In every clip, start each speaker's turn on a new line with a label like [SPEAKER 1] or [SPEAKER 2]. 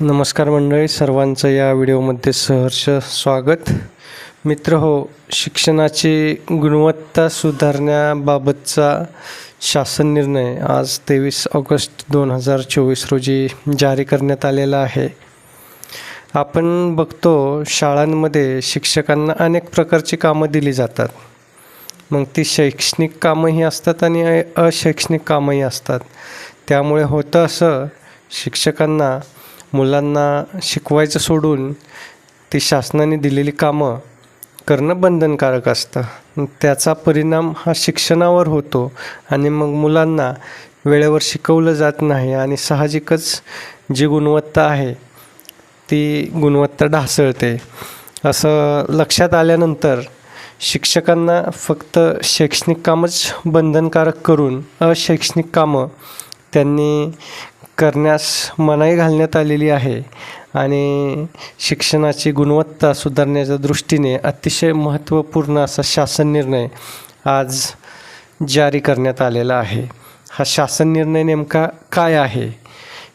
[SPEAKER 1] नमस्कार मंडळी सर्वांचं या व्हिडिओमध्ये सहर्ष स्वागत. मित्र हो शिक्षणाची गुणवत्ता सुधारण्याबाबतचा शासन निर्णय आज तेवीस ऑगस्ट दोन हजार चोवीस रोजी जारी करण्यात आलेला आहे. आपण बघतो शाळांमध्ये शिक्षकांना अनेक प्रकारची कामं दिली जातात. मग ती शैक्षणिक कामंही असतात आणि अशैक्षणिक कामंही असतात. त्यामुळे होतं असं शिक्षकांना मुलांना शिकवायचं सोडून ती शासनाने दिलेली कामं करणं बंधनकारक असतं. त्याचा परिणाम हा शिक्षणावर होतो आणि मग मुलांना वेळेवर शिकवलं जात नाही आणि साहजिकच जी गुणवत्ता आहे ती गुणवत्ता ढासळते. असं लक्षात आल्यानंतर शिक्षकांना फक्त शैक्षणिक कामच बंधनकारक करून अशैक्षणिक कामं त्यांनी करण्यास मनाई घालण्यात आलेली आहे आणि शिक्षणाची गुणवत्ता सुधारण्याच्या दृष्टीने अतिशय महत्त्वपूर्ण असा शासन निर्णय आज जारी करण्यात आलेला आहे. हा शासन निर्णय नेमका काय आहे?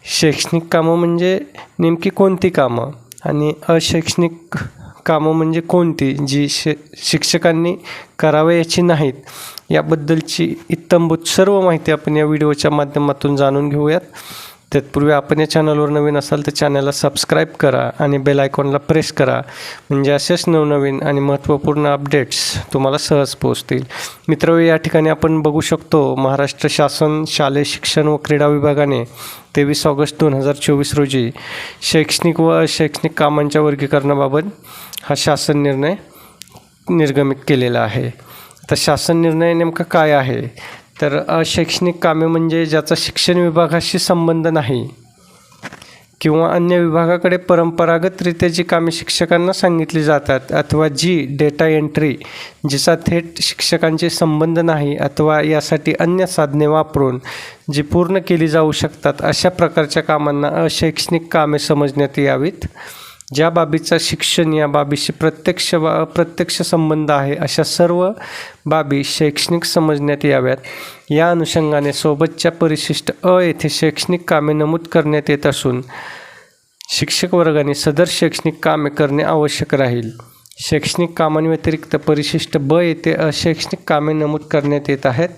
[SPEAKER 1] शैक्षणिक कामं म्हणजे नेमकी कोणती कामं? आणि अशैक्षणिक कामं म्हणजे कोणती? जी शे शिक्षकांनी करावयाची नाहीत याबद्दलची इत्तंभूत सर्व माहिती आपण या व्हिडिओच्या माध्यमातून जाणून घेऊयात. तत्पूर्वी आपण या चॅनलवर नवीन असाल तर चॅनलला सबस्क्राईब करा आणि बेल आयकॉनला प्रेस करा. म्हणजे असेच नवनवीन आणि महत्त्वपूर्ण अपडेट्स तुम्हाला सहज पोहोचतील. मित्र या ठिकाणी आपण बघू शकतो महाराष्ट्र शासन शालेय शिक्षण व क्रीडा विभागाने तेवीस ऑगस्ट दोन हजार चोवीस रोजी शैक्षणिक व शैक्षणिक कामांच्या वर्गीकरणाबाबत हा शासन निर्णय निर्गमित केलेला आहे. तर शासन निर्णय नेमका काय आहे? तर अशैक्षणिक कामे म्हणजे ज्याचा शिक्षण विभागाशी संबंध नाही किंवा अन्य विभागाकडे परंपरागतरित्या जी कामे शिक्षकांना सांगितली जातात अथवा जी डेटा एंट्री जिचा थेट शिक्षकांचे संबंध नाही अथवा यासाठी अन्य साधने वापरून जी पूर्ण केली जाऊ शकतात अशा प्रकारच्या कामांना अशैक्षणिक कामे समजण्यात यावीत. ज्या बाबीचा शिक्षण या बाबीशी प्रत्यक्ष वा अप्रत्यक्ष संबंध आहे अशा सर्व बाबी शैक्षणिक समजण्यात याव्यात. या अनुषंगाने सोबतच्या परिशिष्ट अ येथे शैक्षणिक कामे नमूद करण्यात येत असून शिक्षक वर्गाने सदर शैक्षणिक कामे करणे आवश्यक राहील. शैक्षणिक कामांव्यतिरिक्त परिशिष्ट ब येथे अशैक्षणिक कामे नमूद करण्यात येत आहेत.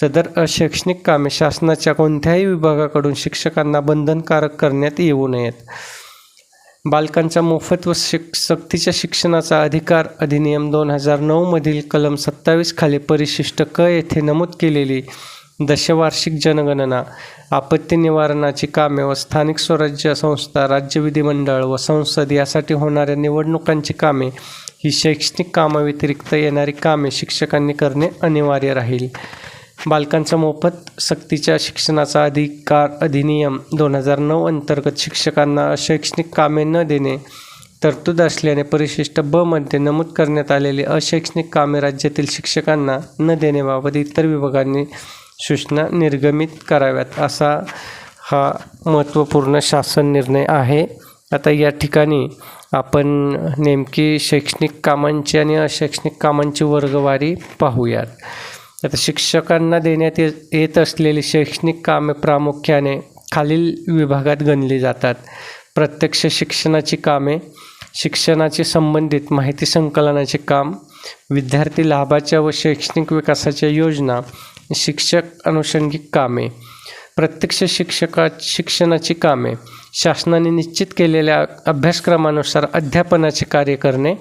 [SPEAKER 1] सदर अशैक्षणिक कामे शासनाच्या कोणत्याही विभागाकडून शिक्षकांना बंधनकारक करण्यात येऊ नयेत. बालकांच्या मोफत व शिक सक्तीच्या शिक्षणाचा अधिकार अधिनियम दोन हजार नऊमधील कलम सत्तावीस खाली परिशिष्ट क येथे नमूद केलेली दशवार्षिक जनगणना आपत्ती निवारणाची कामे व स्थानिक स्वराज्य संस्था राज्य विधिमंडळ व संसद यासाठी होणाऱ्या निवडणुकांची कामे ही शैक्षणिक कामाव्यतिरिक्त येणारी कामे शिक्षकांनी करणे अनिवार्य राहील. बालकांचा मोफत सक्तीच्या शिक्षणाचा अधिकार अधिनियम दोन हजार नऊ अंतर्गत शिक्षकांना शैक्षणिक कामे न देणे तरतूद असल्याने परिशिष्ट ब मध्ये नमूद करण्यात आलेली अशैक्षणिक कामे राज्यातील शिक्षकांना न देण्याबाबत इतर विभागांनी सूचना निर्गमित कराव्यात असा हा महत्त्वपूर्ण शासन निर्णय आहे. आता या ठिकाणी आपण नेमकी शैक्षणिक कामांची आणि अशैक्षणिक कामांची वर्गवारी पाहूयात. आता शिक्षकांना देण्यात ये येत असलेली शैक्षणिक कामे प्रामुख्याने खालील विभागात गणली जातात. प्रत्यक्ष शिक्षणाची कामे शिक्षणाची संबंधित माहिती संकलनाचे काम विद्यार्थी लाभाच्या व शैक्षणिक विकासाच्या योजना शिक्षक अनुषंगिक कामे प्रत्यक्ष शिक्षका शिक्षणाची कामे शासनाने निश्चित केलेल्या अभ्यासक्रमानुसार अध्यापनाचे कार्य करणे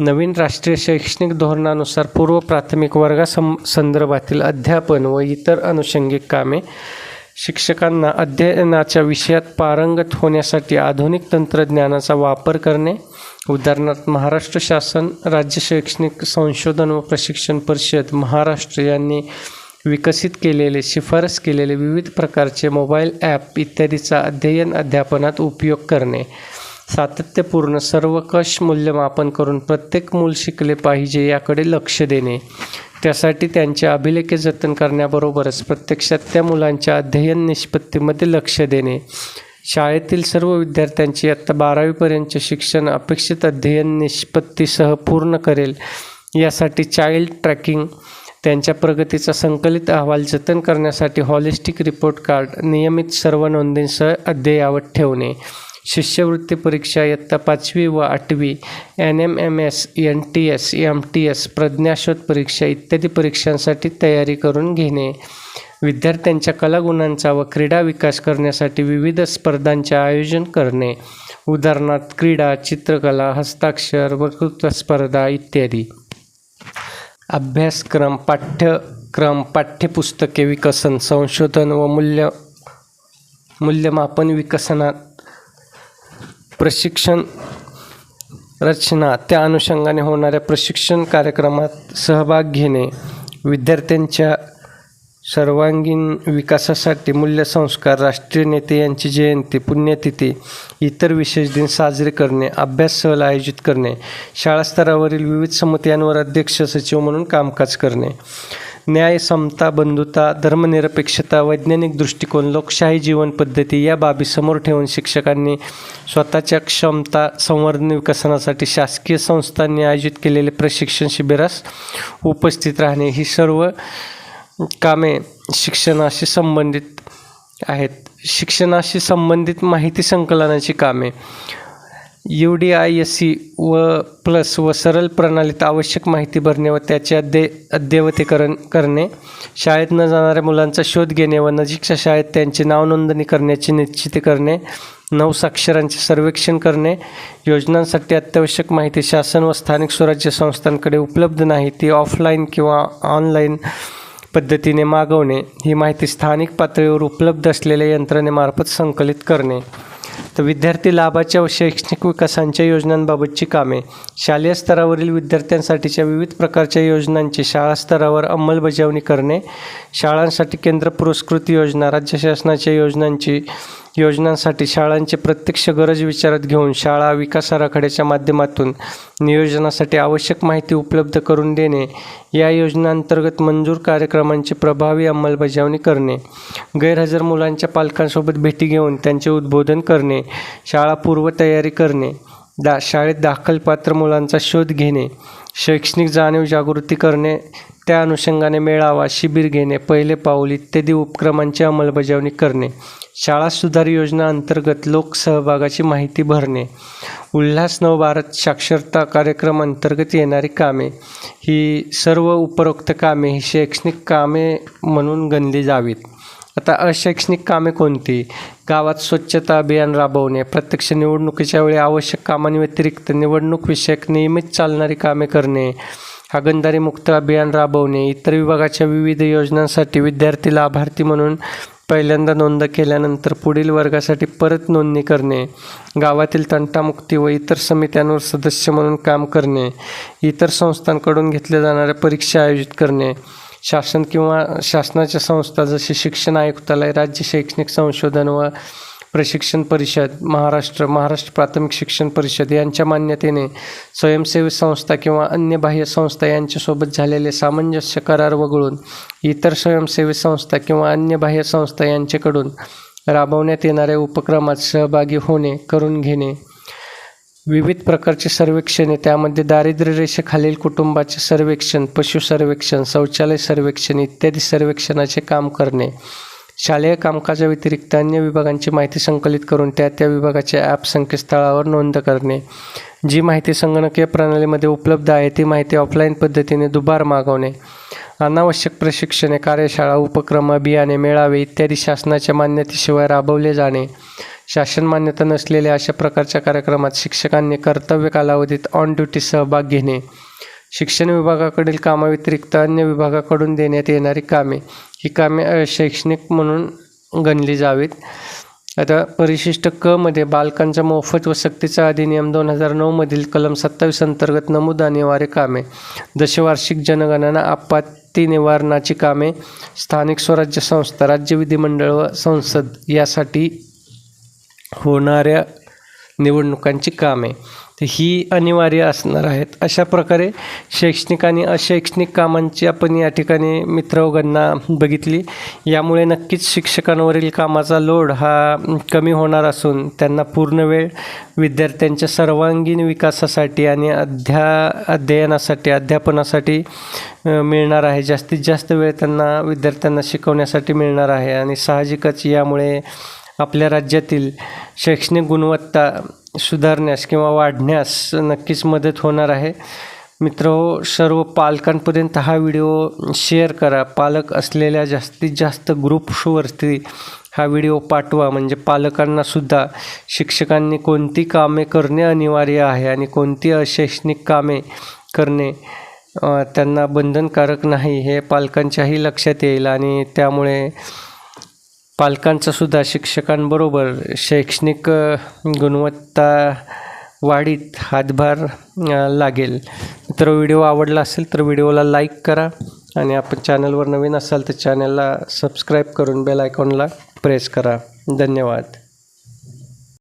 [SPEAKER 1] नवीन राष्ट्रीय शैक्षणिक धोरणानुसार पूर्व प्राथमिक वर्गासं संदर्भातील अध्यापन व इतर अनुषंगिक कामे शिक्षकांना अध्ययनाच्या विषयात पारंगत होण्यासाठी आधुनिक तंत्रज्ञानाचा वापर करणे. उदाहरणार्थ महाराष्ट्र शासन राज्य शैक्षणिक संशोधन व प्रशिक्षण परिषद महाराष्ट्र यांनी विकसित केलेले शिफारस केलेले विविध प्रकारचे मोबाईल ॲप इत्यादीचा अध्ययन अध्यापनात उपयोग करणे. सातत्यपूर्ण सर्वकष मूल्यमापन करून प्रत्येक मूल शिकले पाहिजे याकडे लक्ष देणे. त्यासाठी त्यांचे अभिलेखे जतन करण्याबरोबरच प्रत्यक्षात त्या मुलांच्या अध्ययन निष्पत्तीमध्ये लक्ष देणे. शाळेतील सर्व विद्यार्थ्यांची आत्ता बारावीपर्यंतचे शिक्षण अपेक्षित अध्ययन निष्पत्तीसह पूर्ण करेल. यासाठी चाइल्ड ट्रॅकिंग त्यांच्या प्रगतीचा संकलित अहवाल जतन करण्यासाठी हॉलिस्टिक रिपोर्ट कार्ड नियमित सर्व नोंदींसह अद्ययावत ठेवणे. शिष्यवृत्ती परीक्षा इयत्ता पाचवी व आठवी N M M S N T S M T S प्रज्ञाशोध परीक्षा इत्यादी परीक्षांसाठी तयारी करून घेणे. विद्यार्थ्यांच्या कलागुणांचा व क्रीडा विकास करण्यासाठी विविध स्पर्धांचे आयोजन करणे. उदाहरणार्थ क्रीडा चित्रकला हस्ताक्षर वक्तृत्व स्पर्धा इत्यादी. अभ्यासक्रम पाठ्यक्रम पाठ्यपुस्तके विकसन संशोधन व मूल्य मूल्यमापन विकसनात प्रशिक्षण रचना त्या अनुषंगाने होणाऱ्या प्रशिक्षण कार्यक्रमात सहभाग घेणे विद्यार्थ्यांच्या सर्वांगीण विकासासाठी मूल्यसंस्कार राष्ट्रीय नेते यांची जयंती पुण्यतिथी इतर विशेष दिन साजरे करणे अभ्यास सहल आयोजित करणे शाळा स्तरावरील विविध समित्यांवर अध्यक्ष सचिव म्हणून कामकाज करणे. न्याय समता बंधुता धर्मनिरपेक्षता वैज्ञानिक दृष्टिकोन लोकशाही जीवनपद्धती या बाबी समोर ठेवून शिक्षकांनी स्वतःच्या क्षमता संवर्धन विकसनासाठी शासकीय संस्थांनी आयोजित केलेले प्रशिक्षण शिबिरास उपस्थित राहणे ही सर्व कामे शिक्षणाशी संबंधित आहेत. शिक्षणाशी संबंधित माहिती संकलनाची कामे. U D I S C व प्लस व सरल प्रणालीत आवश्यक माहिती भरणे व त्याचे अद्य अद्ययावतीकरण करणे शाळेत न जाणाऱ्या मुलांचा शोध घेणे व नजीकच्या शाळेत त्यांची नावनोंदणी करण्याची निश्चिती करणे नवसाक्षरांचे सर्वेक्षण करणे योजनांसाठी अत्यावश्यक माहिती शासन व स्थानिक स्वराज्य संस्थांकडे उपलब्ध नाही ती ऑफलाईन किंवा ऑनलाईन पद्धतीने मागवणे ही माहिती स्थानिक पातळीवर उपलब्ध असलेल्या यंत्रणेमार्फत संकलित करणे. तर विद्यार्थी लाभाच्या व शैक्षणिक विकासांच्या योजनांबाबतची कामे. शालेय स्तरावरील विद्यार्थ्यांसाठीच्या विविध प्रकारच्या योजनांची शाळा स्तरावर अंमलबजावणी करणे. शाळांसाठी केंद्र पुरस्कृत योजना राज्य शासनाच्या योजनांची योजनांसाठी शाळांची प्रत्यक्ष गरज विचारात घेऊन शाळा विकास आराखड्याच्या माध्यमातून नियोजनासाठी आवश्यक माहिती उपलब्ध करून देणे या योजनांतर्गत मंजूर कार्यक्रमांची प्रभावी अंमलबजावणी करणे गैरहजर मुलांच्या पालकांसोबत भेटी घेऊन त्यांचे उद्बोधन करणे शाळा पूर्वतयारी करणे दा शाळेत दाखलपात्र मुलांचा शोध घेणे शैक्षणिक जाणीव जागृती करणे त्या अनुषंगाने मेळावा शिबिर घेणे पहिले पाऊल इत्यादी उपक्रमांची अंमलबजावणी करणे शाळा सुधार योजना अंतर्गत लोकसहभागाची माहिती भरणे उल्हास नव भारत साक्षरता कार्यक्रम अंतर्गत येणारी कामे ही सर्व उपरोक्त कामे ही शैक्षणिक कामे म्हणून गणली जावीत. आता अशैक्षणिक कामे कोणती? गावात स्वच्छता अभियान राबवणे प्रत्यक्ष निवडणुकीच्या वेळी आवश्यक कामांव्यतिरिक्त निवडणूक विषयक नियमित चालणारी कामे करणे हागणदारी मुक्त अभियान राबवणे इतर विभागाच्या विविध योजनांसाठी विद्यार्थी लाभार्थी म्हणून पहिल्यांदा नोंद केल्यानंतर पुढील वर्गासाठी परत नोंदणी करणे गावातील तंटामुक्ती व इतर समित्यांवर सदस्य म्हणून काम करणे इतर संस्थांकडून घेतल्या जाणाऱ्या परीक्षा आयोजित करणे शासन किंवा शासनाच्या संस्था जसे शिक्षण आयुक्तालय राज्य शैक्षणिक संशोधन व प्रशिक्षण परिषद महाराष्ट्र महाराष्ट्र प्राथमिक शिक्षण परिषद यांच्या मान्यतेने स्वयंसेवी संस्था किंवा अन्य बाह्य संस्था यांच्यासोबत झालेले सामंजस्य करार वगळून इतर स्वयंसेवी संस्था किंवा अन्य बाह्य संस्था यांच्याकडून राबवण्यात येणाऱ्या उपक्रमात सहभागी होणे करून घेणे. विविध प्रकारचे सर्वेक्षणे त्यामध्ये दारिद्र्य रेषेखालील कुटुंबाचे सर्वेक्षण पशु सर्वेक्षण शौचालय सर्वेक्षण इत्यादी सर्वेक्षणाचे काम करणे. शालेय कामकाजा व्यतिरिक्त अन्य विभागांची माहिती संकलित करून त्या त्या विभागाच्या ॲप संकेतस्थळावर नोंद करणे. जी माहिती संगणकीय प्रणालीमध्ये उपलब्ध आहे ती माहिती ऑफलाईन पद्धतीने दुबार मागवणे. अनावश्यक प्रशिक्षणे कार्यशाळा उपक्रम अभियाने मेळावे इत्यादी शासनाच्या मान्यतेशिवाय राबवले जाणे. शासन मान्यता नसलेल्या अशा प्रकारच्या कार्यक्रमात शिक्षकांनी कर्तव्य कालावधीत ऑन ड्युटी सहभाग घेणे. शिक्षण विभागाकडील कामाव्यतिरिक्त अन्य विभागाकडून देण्यात येणारी कामे ही कामे शैक्षणिक म्हणून गणली जावीत. आता परिशिष्ट क मध्ये बालकांचा मोफत व सक्तीचा अधिनियम दोन हजार नऊमधील कलम सत्तावीस अंतर्गत नमूद अनिवार्य कामे दशवार्षिक जनगणना आपत्ती निवारणाची कामे स्थानिक स्वराज्य संस्था राज्य विधिमंडळ व संसद यासाठी होणाऱ्या निवडणुकांची कामे. ही अनिवार्य असणार आहेत. अशा प्रकारे शैक्षणिक आणि अशैक्षणिक कामांची आपण या ठिकाणी मित्रवगांना बघितली. यामुळे नक्कीच शिक्षकांवरील कामाचा लोड हा कमी होणार असून त्यांना पूर्ण वेळ विद्यार्थ्यांच्या सर्वांगीण विकासासाठी आणि अध्या अध्ययनासाठी अध्यापनासाठी मिळणार आहे. जास्तीत जास्त वेळ त्यांना विद्यार्थ्यांना शिकवण्यासाठी मिळणार आहे. आणि साहजिकच यामुळे आपल्या राज्यातील शैक्षणिक गुणवत्ता सुधारण्यास किंवा वाढण्यास नक्कीच मदत होणार आहे. मित्र हो, सर्व पालकांपर्यंत हा व्हिडिओ शेअर करा. पालक असलेल्या जास्तीत जास्त ग्रुप्सवरती हा व्हिडिओ पाठवा. म्हणजे पालकांनासुद्धा शिक्षकांनी कोणती कामे करणे अनिवार्य आहे आणि कोणती अशैक्षणिक कामे करणे त्यांना बंधनकारक नाही हे पालकांच्याही लक्षात येईल आणि त्यामुळे पालकांचा सुद्धा शिक्षकांबरोबर शैक्षणिक गुणवत्ता वाढीत हातभार लागेल. तर व्हिडिओ आवडला असेल तर व्हिडिओला लाईक करा आणि आपण चॅनलवर नवीन असाल तर चॅनलला सबस्क्राईब करून बेल आयकॉनला प्रेस करा. धन्यवाद.